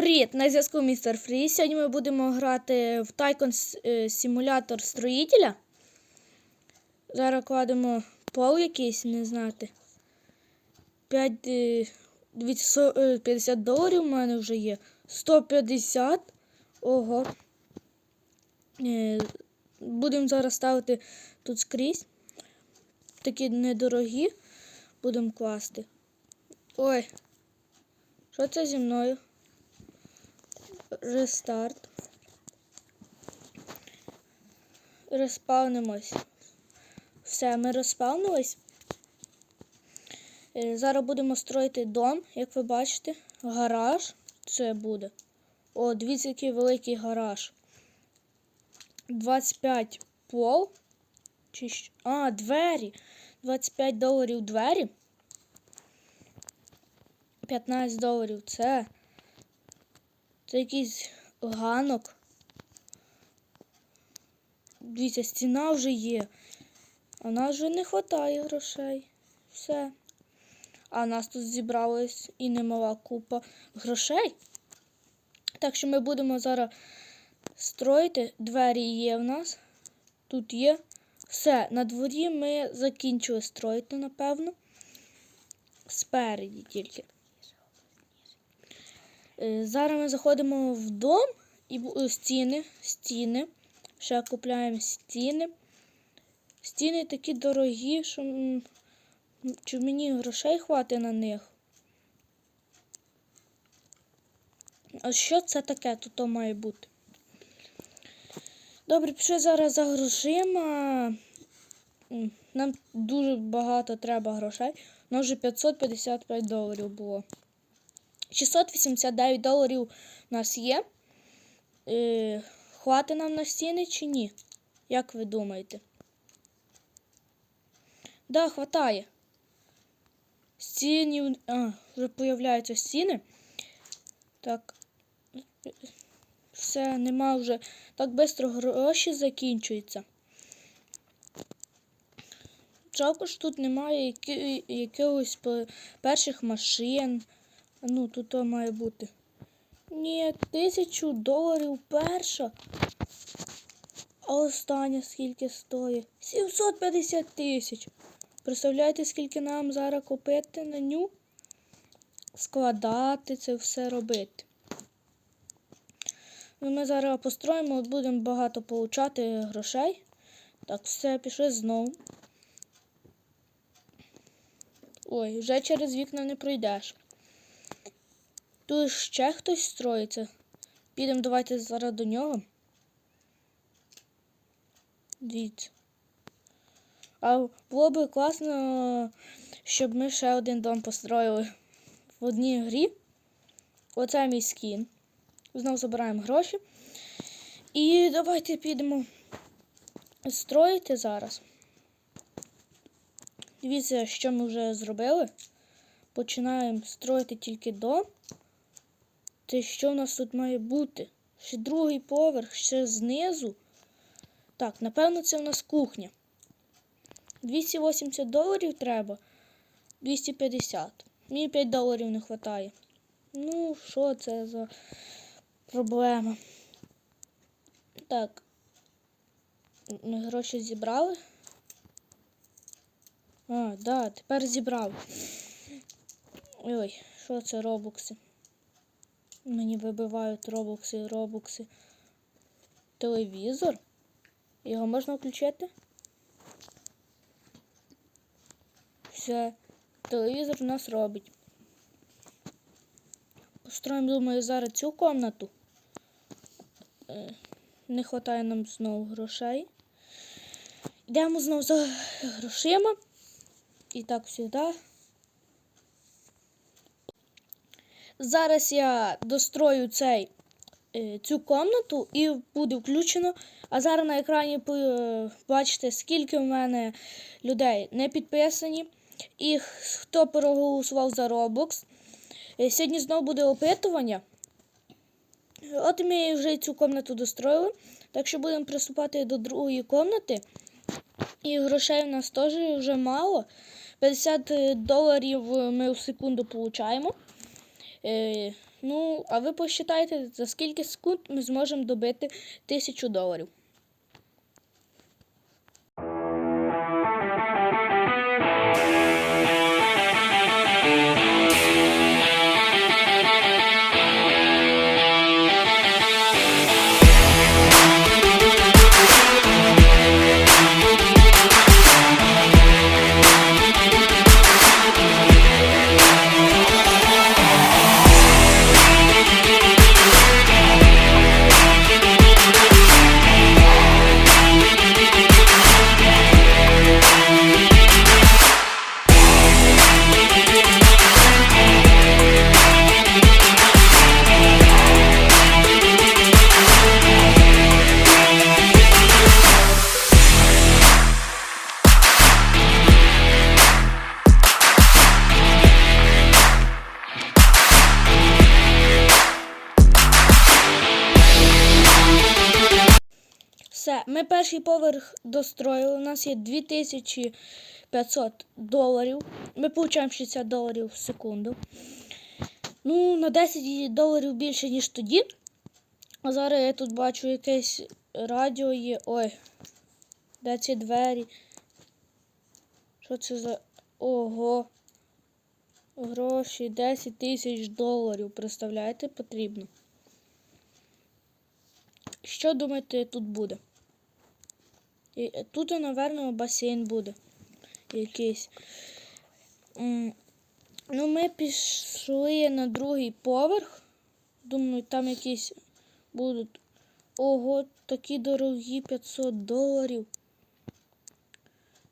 Привіт, на зв'язку містер Фрі. Сьогодні ми будемо грати в Тайкон симулятор строїтеля. Зараз кладемо пол якийсь, не знати. 5, е, 200, е, 50 доларів у мене вже є. 150. Ого. Е, Будемо зараз ставити тут скрізь. Такі недорогі. Будемо класти. Ой. Що це зі мною? Рестарт. Розпавнимось. Все, ми розпавнились. Е, Зараз будемо строїти дом, як ви бачите. Гараж це буде. О, дивіться, який великий гараж. 25 пол. Чи що? А, двері. 25 доларів двері. 15 доларів це. Це якийсь ганок. Дивіться, стіна вже є. А нас вже не вистачає грошей. Все. А нас тут зібралась і немала купа грошей. Так що ми будемо зараз строїти. Двері є в нас. Тут є. Все, на дворі ми закінчили строїти, напевно. Спереді тільки. Е, Зараз ми заходимо в дом і е, стіни, стіни. Ще купляємо стіни. Стіни такі дорогі, що чи мені грошей хватить на них. А що це таке тут має бути? Добре, пішли зараз за грошима. Нам дуже багато треба грошей. У нас вже 555 доларів було. 689 доларів у нас є. Е, хватить нам на стіни чи ні? Як ви думаєте? Да, хватає. Стінів. А, вже появляються стіни. Так. Все, нема вже. Так швидко гроші закінчуються. Жалко, що тут немає якихось перших машин. Ну, тут має бути. Ні, тисячу доларів перша. А остання скільки стоїть? 750 тисяч. Представляєте, скільки нам зараз купити на ню? Складати це все робити. Ну, ми зараз построїмо, будемо багато получати грошей. Так, все, пішли знову. Ой, вже через вікна не пройдеш. Тут ще хтось строїться. Підемо давайте зараз до нього. Дивіться. А було б класно, щоб ми ще один дом построїли в одній грі. Оце мій скін. Знову забираємо гроші. І давайте підемо строїти зараз. Дивіться, що ми вже зробили. Починаємо строїти тільки дом. Це що в нас тут має бути? Ще другий поверх, ще знизу. Так, напевно, це в нас кухня. 280 доларів треба. 250. Мені 5 доларів не вистачає. Ну, що це за проблема? Так. Ми гроші зібрали. А, да, тепер зібрав. Ой, що це робокси? Мені вибивають робокси, робокси. Телевізор. Його можна включити? Все, телевізор у нас робить. Построїмо, думаю, зараз цю комнату. Е, Не вистачає нам знову грошей. Йдемо знову за грошима. І так завжди. Зараз я дострою цей, е, цю комнату і буде включено. А зараз на екрані бачите, скільки в мене людей не підписані. І хто проголосував за Roblox. Е, Сьогодні знову буде опитування. От ми вже цю комнату достроїли. Так що будемо приступати до другої комнати. І грошей у нас теж вже мало. 50 доларів ми в секунду получаємо. Е, Ну, а ви посчитайте, за скільки секунд ми зможемо добити тисячу доларів. Перший поверх достроїли. У нас є 2500 доларів. Ми получаємо 60 доларів в секунду. Ну, на 10 доларів більше, ніж тоді. А зараз я тут бачу якесь радіо є. Ой, де ці двері? Що це за. Ого. Гроші 10 тисяч доларів. Представляєте, потрібно. Що думаєте, тут буде? І Тут, напевно, басейн буде. Якийсь. Ну, ми пішли на другий поверх. Думаю, там якісь будуть. Ого, такі дорогі 500 доларів.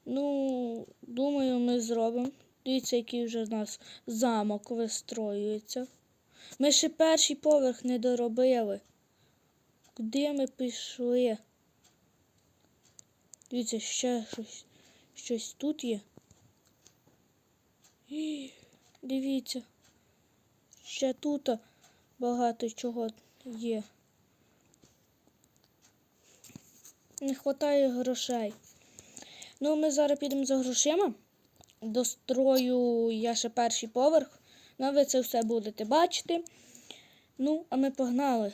Ну, думаю, ми зробимо. Дивіться, який вже в нас замок вистроюється. Ми ще перший поверх не доробили. Куди ми пішли? Дивіться, ще щось, щось тут є. І, дивіться. Ще тут багато чого є. Не вистачає грошей. Ну, ми зараз підемо за грошима. Дострою я ще перший поверх. Ну, ви це все будете бачити. Ну, а ми погнали.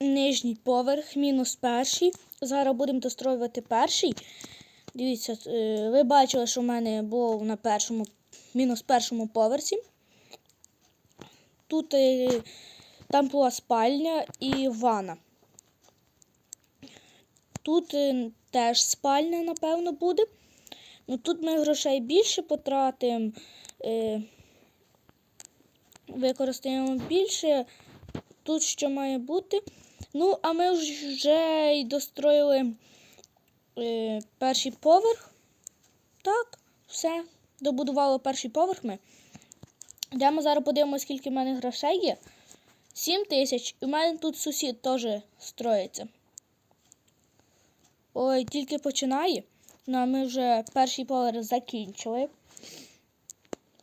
Нижній поверх, мінус перший. Зараз будемо достроювати перший. Дивіться, е, ви бачили, що в мене було на першому, мінус першому поверсі. Тут е, там була спальня і ванна. Тут е, теж спальня, напевно, буде. Ну тут ми грошей більше потратимо. Використаємо більше. Тут що має бути. Ну, а ми вже й достроїли е, перший поверх. Так, все. Добудували перший поверх ми. Йдемо зараз подивимося, скільки в мене грошей є. 7 тисяч. І в мене тут сусід теж строїться. Ой, тільки починає. Ну, а ми вже перший поверх закінчили.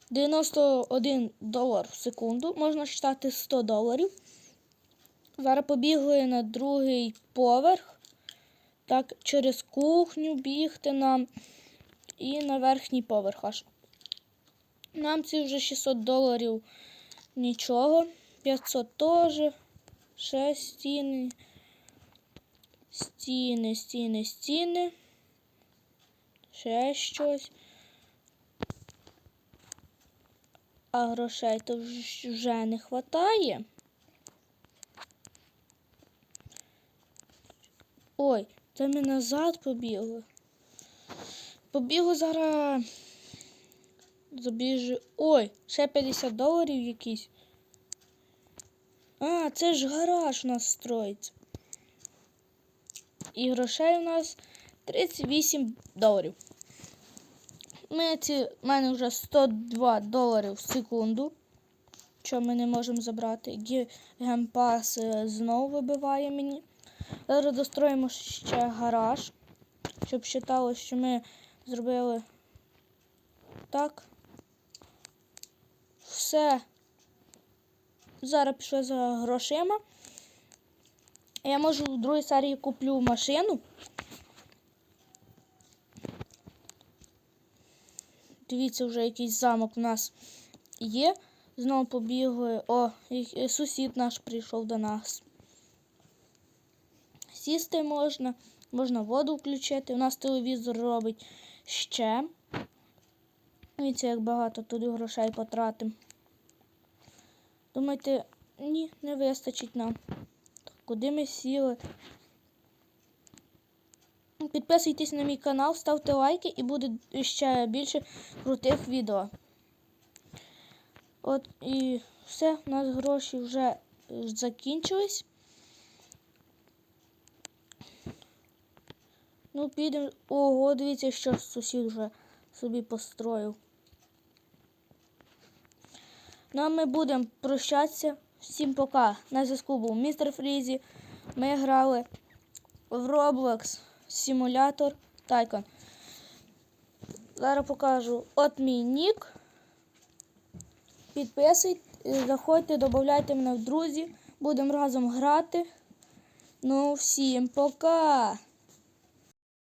91 долар в секунду. Можна вважати 100 доларів. Зараз побігли на другий поверх. Так, через кухню бігти нам. І на верхній поверх аж. Нам ці вже 600 доларів нічого. 500 теж. Ще стіни. Стіни, стіни, стіни. Ще щось. А грошей то вже не вистачає. Ой, це ми назад побігли. Побігли зараз. Забіжу. Ой, ще 50 доларів якісь. А, це ж гараж у нас строїться. І грошей у нас 38 доларів. Ми ці, в мене вже 102 долари в секунду. Що ми не можемо забрати. Гемпас знову вибиває мені. Зараз достроїмо ще гараж, щоб вважало, що ми зробили так. Все. Зараз пішли за грошима. Я можу в другій серії куплю машину. Дивіться, вже якийсь замок у нас є. Знову побігли. О, сусід наш прийшов до нас. Сісти можна, можна воду включити. У нас телевізор робить ще. Дивіться, як багато туди грошей потратимо. Думаєте, ні, не вистачить нам. Так, Куди ми сіли? Підписуйтесь на мій канал, ставте лайки і буде ще більше крутих відео. От і все, у нас гроші вже закінчились. Ну, підемо. Ого, дивіться, що сусід вже собі построїв. Ну, а ми будемо прощатися. Всім пока. На зв'язку був містер Фрізі. Ми грали в Roblox симулятор Tycoon. Зараз покажу от мій нік. Підписуйтесь, заходьте, додавайте мене в друзі. Будемо разом грати. Ну, всім пока!